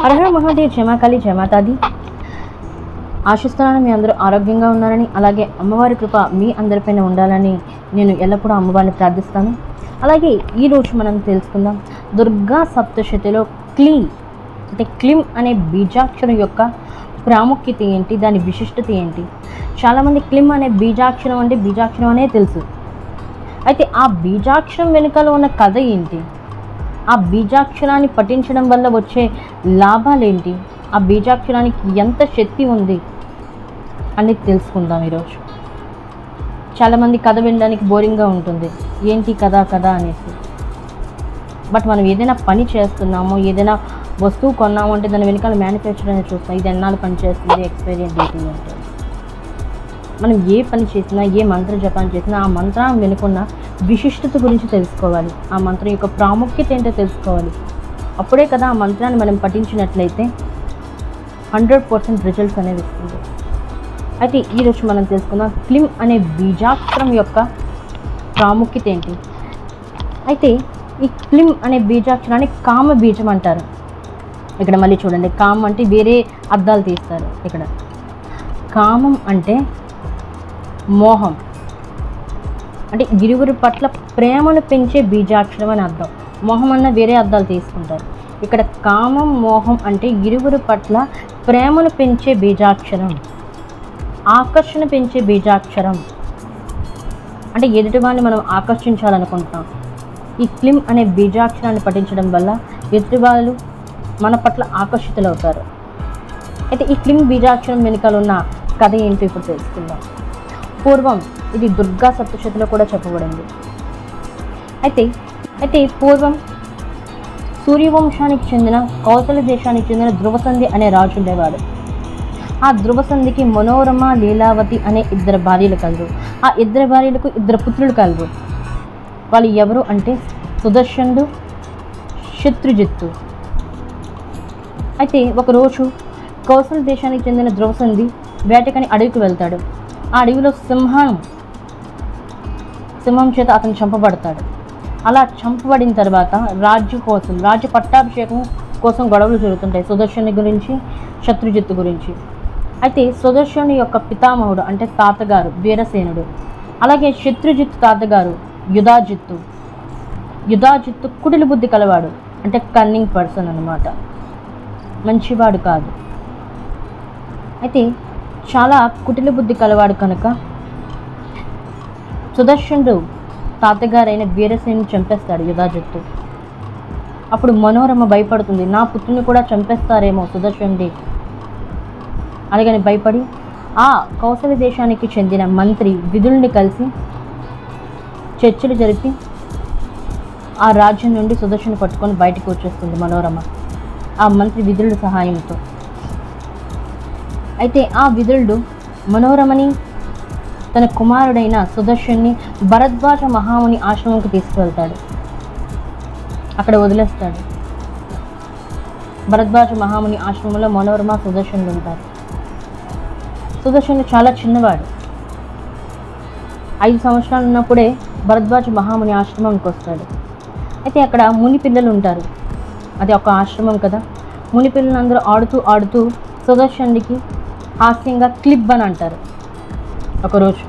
హరహర మహాదేవ్ జమాకాళి జమాతాది ఆశిస్తున్నాను మీ అందరూ ఆరోగ్యంగా ఉన్నారని అలాగే అమ్మవారి కృప మీ అందరిపైన ఉండాలని నేను ఎల్లప్పుడూ అమ్మవారిని ప్రార్థిస్తాను. అలాగే ఈరోజు మనం తెలుసుకుందాం దుర్గా సప్తశతిలో క్లీ అంటే క్లిమ్ అనే బీజాక్షరం యొక్క ప్రాముఖ్యత ఏంటి దాని విశిష్టత ఏంటి? చాలామంది క్లిమ్ అనే బీజాక్షరం అంటే బీజాక్షరం అనే తెలుసు. అయితే ఆ బీజాక్షరం వెనుకలో ఉన్న కథ ఏంటి? ఆ బీజాక్షరాన్ని పఠించడం వల్ల వచ్చే లాభాలేంటి? ఆ బీజాక్షరానికి ఎంత శక్తి ఉంది? అనేది తెలుసుకుందాం ఈరోజు. చాలామంది కథ వినడానికి బోరింగ్గా ఉంటుంది. ఏంటి కథ కథ అనేసి. బట్ మనం ఏదైనా పని చేస్తున్నామో ఏదైనా వస్తువు కొన్నాము అంటే దాని వెనకాల మ్యానుఫ్యాక్చర్ అనేది చూస్తాం. ఇది ఎన్నాళ్ళు పని చేస్తుంది ఎక్స్పైరీ డేటింగ్ ఉంటుంది మనం ఏ పని చేసినా ఏ మంత్ర జపం చేసినా ఆ మంత్రం వెనుకున్న విశిష్టత గురించి తెలుసుకోవాలి. ఆ మంత్రం యొక్క ప్రాముఖ్యత ఏంటో తెలుసుకోవాలి. అప్పుడే కదా ఆ మంత్రాన్ని మనం పఠించినట్లయితే హండ్రెడ్ పర్సెంట్ రిజల్ట్స్ అనేవి ఇస్తుంది అయితే ఈరోజు మనం తెలుసుకుందాం క్లిమ్ అనే బీజాక్షరం యొక్క ప్రాముఖ్యత ఏంటి? అయితే ఈ క్లిమ్ అనే బీజాక్షరాన్ని కామ బీజం అంటారు. ఇక్కడ మళ్ళీ చూడండి. కామం అంటే వేరే అర్థాలు తీస్తారు ఇక్కడ. కామం అంటే మోహం. అంటే ఇరువురి పట్ల ప్రేమను పెంచే బీజాక్షరం అని అర్థం. మోహం అన్న వేరే అర్థాలు తీసుకుంటారు. ఇక్కడ కామం మోహం అంటే ఇరువురి పట్ల ప్రేమను పెంచే బీజాక్షరం. ఆకర్షణ పెంచే బీజాక్షరం. అంటే ఎదుటివాడిని మనం ఆకర్షించాలనుకుంటున్నాం. ఈ క్లిమ్ అనే బీజాక్షరాన్ని పఠించడం వల్ల ఎదుటివాళ్ళు మన పట్ల ఆకర్షితులవుతారు. అయితే ఈ క్లిమ్ బీజాక్షరం వెనుకలు ఉన్న కథ ఏంటో ఇప్పుడు తెలుసుకుందాం. పూర్వం ఇది దుర్గా సప్తశతిలో కూడా చెప్పబడింది. అయితే అయితే పూర్వం సూర్యవంశానికి చెందిన కౌశల దేశానికి చెందిన ధ్రువసంధి అనే రాజు ఉండేవాడు. ఆ ధ్రువసంధికి మనోరమ లీలావతి అనే ఇద్దరు భార్యలు కలరు. ఆ ఇద్దరు భార్యలకు ఇద్దరు పుత్రులు కలరు. వాళ్ళు ఎవరు అంటే సుదర్శనుడు శత్రుజిత్తు. అయితే ఒకరోజు కౌశల దేశానికి చెందిన ధ్రువసంధి వేటకని అడవికి వెళ్తాడు. ఆ అడవిలో సింహం సింహం చేత అతను చంపబడతాడు. అలా చంపబడిన తర్వాత రాజ్య కోసం రాజ్య పట్టాభిషేకం కోసం గొడవలు జరుగుతుంటాయి సుదర్శని గురించి శత్రుజిత్తు గురించి. అయితే సుదర్శని యొక్క పితామహుడు అంటే తాతగారు వీరసేనుడు అలాగే శత్రుజిత్తు తాతగారు యుధాజిత్తు. యుధాజిత్తు కుటిల బుద్ధి కలవాడు అంటే కన్నింగ్ పర్సన్ అన్నమాట. మంచివాడు కాదు. అయితే చాలా కుటిల బుద్ధి కలవాడు కనుక. సుదర్శనుడు తాతగారైన వీరసేని చంపేస్తాడు యుధాజిత్తు. అప్పుడు మనోరమ భయపడుతుంది. నా పుత్రుని కూడా చంపేస్తారేమో సుదర్శనుడి. అలాగని భయపడి ఆ కౌశల దేశానికి చెందిన మంత్రి విధుల్ని కలిసి చర్చలు జరిపి ఆ రాజ్యం నుండి సుదర్శను పట్టుకొని బయటకు వచ్చేస్తుంది మనోరమ. ఆ మంత్రి విధుల సహాయంతో. అయితే ఆ విధుడు మనోరమని తన కుమారుడైన సుదర్శన్ని భరద్వాజ మహాముని ఆశ్రమంకి తీసుకువెళ్తాడు. అక్కడ వదిలేస్తాడు. భరద్వాజ మహాముని ఆశ్రమంలో మనోరమ సుదర్శనులు ఉంటారు. సుదర్శనుడు చాలా చిన్నవాడు. ఐదు సంవత్సరాలు ఉన్నప్పుడే భరద్వాజ మహాముని ఆశ్రమంకి వస్తాడు. అయితే అక్కడ ముని పిల్లలు ఉంటారు. అది ఒక ఆశ్రమం కదా. ముని పిల్లలందరూ ఆడుతూ ఆడుతూ సుదర్శనుడికి హాస్యంగా క్లిప్ అని అంటారు. ఒకరోజు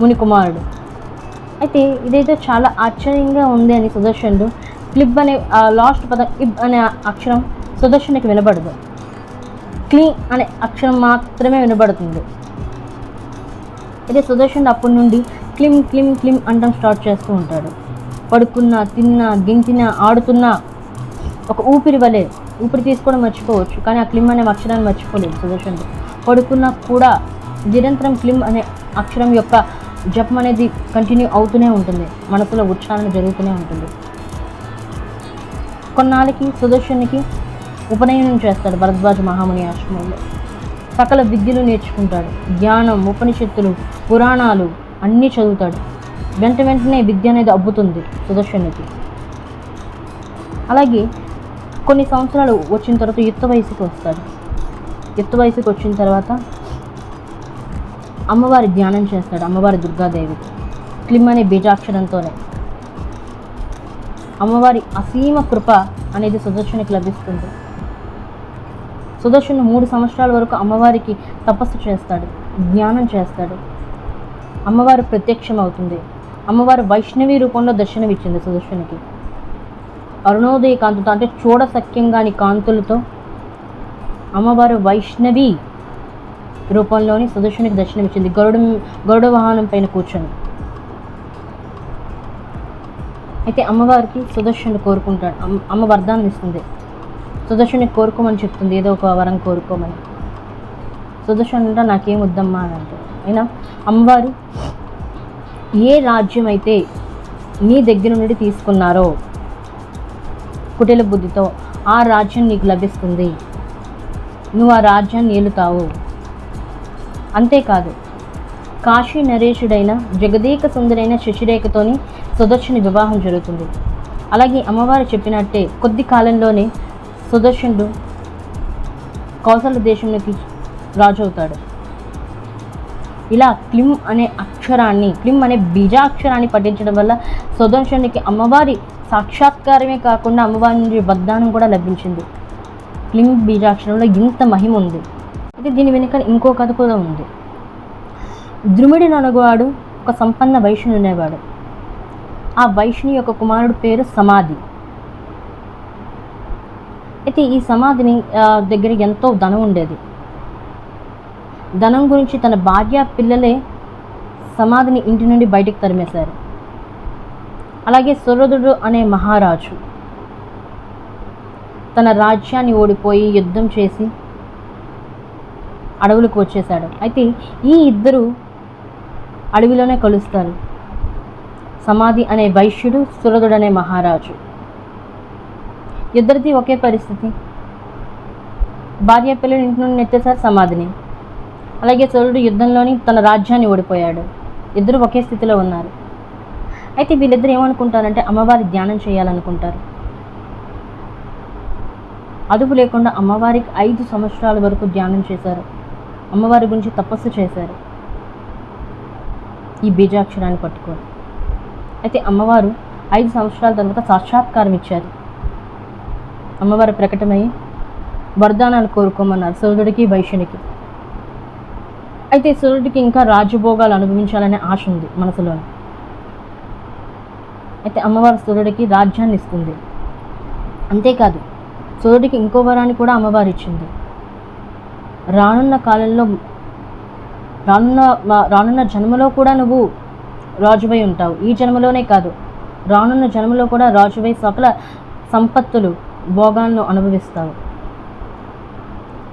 మునికుమారుడు. అయితే ఇదైతే చాలా ఆశ్చర్యంగా ఉంది అని సుదర్శనుడు క్లిప్ అనే ఆ లాస్ట్ పదం ఇబ్ అనే అక్షరం సుదర్శనికి వినబడదు. క్లీ అనే అక్షరం మాత్రమే వినబడుతుంది. అయితే సుదర్శనుడు అప్పటి నుండి క్లిమ్ క్లిమ్ క్లిమ్ అంటాం స్టార్ట్ చేస్తూ ఉంటాడు. పడుకున్నా తిన్నా గింతినా ఆడుతున్నా ఒక ఊపిరి వలె ఊపిరి తీసుకోవడం మర్చిపోవచ్చు కానీ ఆ క్లిమ్ అనే అక్షరాన్ని మర్చిపోలేదు సుదర్శనుడు పడుకున్నా కూడా నిరంతరం క్లిమ్ అనే అక్షరం యొక్క జపం అనేది కంటిన్యూ అవుతూనే ఉంటుంది. మనసులో ఉచ్చారణ జరుగుతూనే ఉంటుంది. కొన్నాళ్ళకి సుదర్శనికి ఉపనయనం చేస్తాడు భరద్వాజ మహాముని ఆశ్రమంలో. సకల విద్యలు నేర్చుకుంటాడు. జ్ఞానం ఉపనిషత్తులు పురాణాలు అన్నీ చదువుతాడు. వెంట వెంటనే విద్య అనేది అబ్బుతుంది సుదర్శనుడికి అలాగే కొన్ని సంవత్సరాలు వచ్చిన తర్వాత యుక్త వయసుకి వస్తాడు యుక్త వయసుకి వచ్చిన తర్వాత అమ్మవారి ధ్యానం చేస్తాడు అమ్మవారి దుర్గాదేవి. క్లిమ్ అనే బీజాక్షరంతోనే. అమ్మవారి అసీమ కృప అనేది సుదర్శనకి లభిస్తుంది. సుదర్శను మూడు సంవత్సరాల వరకు అమ్మవారికి తపస్సు చేస్తాడు జ్ఞానం చేస్తాడు. అమ్మవారు ప్రత్యక్షం అవుతుంది అమ్మవారు వైష్ణవి రూపంలో దర్శనమిచ్చింది సుదర్శనికి. అరుణోదయ కాంతులతో అంటే చూడ సఖ్యంగాని కాంతులతో అమ్మవారు వైష్ణవి రూపంలోని సుదర్శునికి దర్శనమిచ్చింది గరుడ గరుడ వాహనం పైన కూర్చొని. అయితే అమ్మవారికి సుదర్శనుడు కోరుకుంటాడు. అమ్మ అమ్మ ఇస్తుంది. సుదర్శుని కోరుకోమని చెప్తుంది. ఏదో ఒక వరం కోరుకోమని. సుదర్శన్ అంటే నాకేం వద్దమ్మా అని అంటాడు. అయినా అమ్మవారు ఏ రాజ్యం అయితే నీ దగ్గర నుండి తీసుకున్నారో కుటిల బుద్ధితో ఆ రాజ్యం నీకు లభిస్తుంది. నువ్వు ఆ రాజ్యాన్ని ఏలుతావు. అంతేకాదు కాశీ నరేషుడైన జగదీక సుందరైన శశిరేఖతోని సుదర్శని వివాహం జరుగుతుంది. అలాగే అమ్మవారు చెప్పినట్టే కొద్ది కాలంలోనే సుదర్శనుడు కౌసల దేశంలోకి రాజు అవుతాడు ఇలా క్లిం అనే అక్షరాన్ని క్లిమ్ అనే బీజాక్షరాన్ని పఠించడం వల్ల సుదర్శనుడికి అమ్మవారి సాక్షాత్కారమే కాకుండా అమ్మవారి నుండి వగ్దానం కూడా లభించింది. క్లిం బీజాక్షరంలో ఇంత మహిమ ఉంది. అయితే దీని వెనుక ఇంకో కథ కూడా ఉంది. ద్రుమిడి ననగవాడు ఒక సంపన్న వైశ్యుని ఉండేవాడు ఆ వైష్ణు యొక్క కుమారుడు పేరు సమాధి. అయితే ఈ సమాధిని దగ్గర ఎంతో ధనం ఉండేది. ధనం గురించి తన భార్య పిల్లలే సమాధిని ఇంటి నుండి బయటికి తరిమేశారు. అలాగే సురదుడు అనే మహారాజు తన రాజ్యాన్ని ఓడిపోయి యుద్ధం చేసి అడవులకు వచ్చేశాడు. అయితే ఈ ఇద్దరు అడవిలోనే కలుస్తారు. సమాధి అనే వైశ్యుడు సురదుడు అనే మహారాజు. ఇద్దరిది ఒకే పరిస్థితి. భార్య పిల్లలు ఇంటి నుండి నెట్టేశారు సమాధిని. అలాగే సురుడు యుద్ధంలోని తన రాజ్యాన్ని ఓడిపోయాడు. ఇద్దరు ఒకే స్థితిలో ఉన్నారు. అయితే వీళ్ళిద్దరు ఏమనుకుంటారంటే అమ్మవారి ధ్యానం చేయాలనుకుంటారు. అదుపు లేకుండా అమ్మవారికి ఐదు సంవత్సరాల వరకు ధ్యానం చేశారు. అమ్మవారి గురించి తపస్సు చేశారు. ఈ బీజాక్షరాన్ని పట్టుకొని అయితే అమ్మవారు ఐదు సంవత్సరాల తర్వాత సాక్షాత్కారం ఇచ్చారు. అమ్మవారు ప్రకటమై వరదానాలు కోరుకోమన్నారు సూర్యుడికి వైశ్యునికి. అయితే సూర్యుడికి ఇంకా రాజభోగాలు అనుభవించాలనే ఆశ ఉంది మనసులో. అయితే అమ్మవారు సూర్యుడికి రాజ్యాన్ని ఇస్తుంది. అంతేకాదు సూర్యుడికి ఇంకో వరాన్ని కూడా అమ్మవారు ఇచ్చింది. రానున్న కాలంలో రానున్న రానున్న జన్మలో కూడా నువ్వు రాజువై ఉంటావు. ఈ జన్మలోనే కాదు రానున్న జన్మలో కూడా రాజువై సకల సంపత్తులు భోగాలను అనుభవిస్తావు.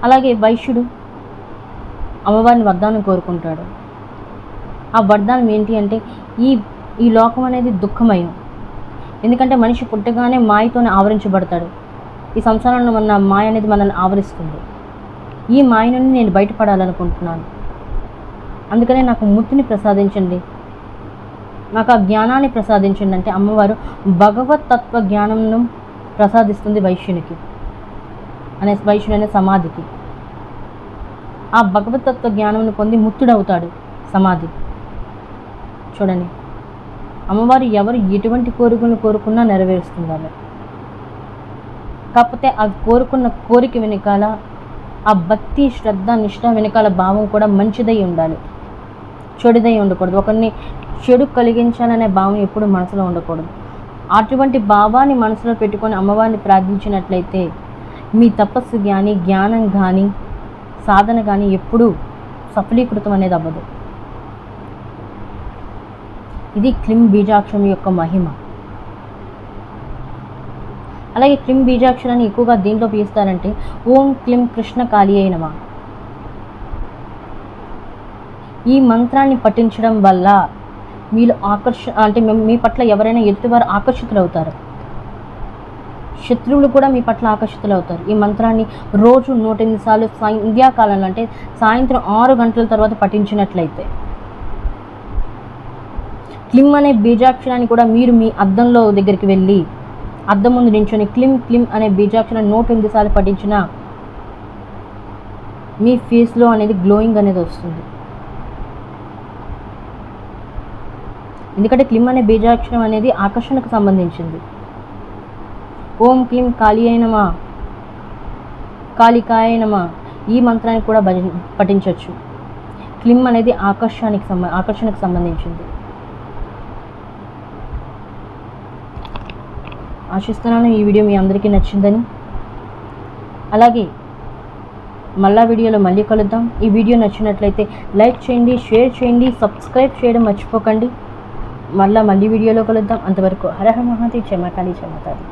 అలాగే వైశ్యుడు అమ్మవారిని వరదానం కోరుకుంటాడు. ఆ వరదానం ఏంటి అంటే ఈ ఈ లోకం అనేది దుఃఖమయం. ఎందుకంటే మనిషి పుట్టగానే మాయతోనే ఆవరించబడతాడు. ఈ సంసారంలో మన మాయ అనేది మనల్ని ఆవరిస్తుంది. ఈ మాయ నుండి నేను బయటపడాలనుకుంటున్నాను. అందుకనే నాకు ముక్తిని ప్రసాదించండి. నాకు ఆ జ్ఞానాన్ని ప్రసాదించండి అంటే అమ్మవారు భగవత్ తత్వ జ్ఞానంను ప్రసాదిస్తుంది వైశ్యునికి. అనే వైశ్యుడు అనే సమాధికి. ఆ భగవతత్వ తత్వ జ్ఞానంను పొంది ముక్తుడవుతాడు సమాధి. చూడండి. అమ్మవారు ఎవరు ఎటువంటి కోరికలను కోరుకున్నా నెరవేరుస్తున్నారు కాకపోతే ఆ కోరుకున్న కోరిక వెనకాల ఆ భక్తి శ్రద్ధ నిష్ఠ వెనకాల భావం కూడా మంచిదై ఉండాలి. చెడుదై ఉండకూడదు. ఒకరిని చెడు కలిగించాలనే భావం ఎప్పుడు మనసులో ఉండకూడదు. అటువంటి భావాన్ని మనసులో పెట్టుకొని అమ్మవారిని ప్రార్థించినట్లయితే మీ తపస్సు కానీ జ్ఞానం కానీ సాధన కానీ ఎప్పుడూ సఫలీకృతం అనేది అవ్వదు. ఇది క్లిం బీజాక్షరం యొక్క మహిమ. అలాగే క్లిం బీజాక్షరాన్ని ఎక్కువగా దీంట్లో పిలుస్తారంటే ఓం క్లిం కృష్ణ కాళీ అయినమా ఈ మంత్రాన్ని పఠించడం వల్ల మీరు ఆకర్ష అంటే మీ- మీ పట్ల ఎవరైనా ఎదుటివారు ఆకర్షితులు అవుతారు శత్రువులు కూడా మీ పట్ల ఆకర్షితులు అవుతారు ఈ మంత్రాన్ని రోజు నూట ఎనిమిది సార్లు సంధ్యాకాలంలో అంటే సాయంత్రం ఆరు గంటల తర్వాత పఠించినట్లయితే. క్లిమ్ అనే బీజాక్షరాన్ని కూడా మీరు మీ అద్దంలో దగ్గరికి వెళ్ళి అద్దం ముందు నించొని క్లిమ్ క్లిమ్ అనే బీజాక్షరాన్ని నూట ఎనిమిది సార్లు పఠించిన మీ ఫేస్లో అనేది గ్లోయింగ్ అనేది వస్తుంది. ఎందుకంటే క్లిమ్ అనే బీజాక్షరం అనేది ఆకర్షణకు సంబంధించింది. ఓం క్లీం కాళీ అయినమా కాళికాయ నమ ఈ మంత్రాన్ని కూడా భజ పఠించవచ్చు క్లిమ్ అనేది ఆకర్షానికి సంబ ఆకర్షణకు సంబంధించింది. ఆశిస్తున్నాను ఈ వీడియో మీ అందరికీ నచ్చిందని. అలాగే మళ్ళా వీడియోలో మళ్ళీ కలుద్దాం. ఈ వీడియో నచ్చినట్లయితే లైక్ చేయండి షేర్ చేయండి సబ్స్క్రైబ్ చేయడం మర్చిపోకండి. మళ్ళీ మళ్ళీ వీడియోలో కలుద్దాం. అంతవరకు హరహ మహాతి చెమకాళి క్షమతాది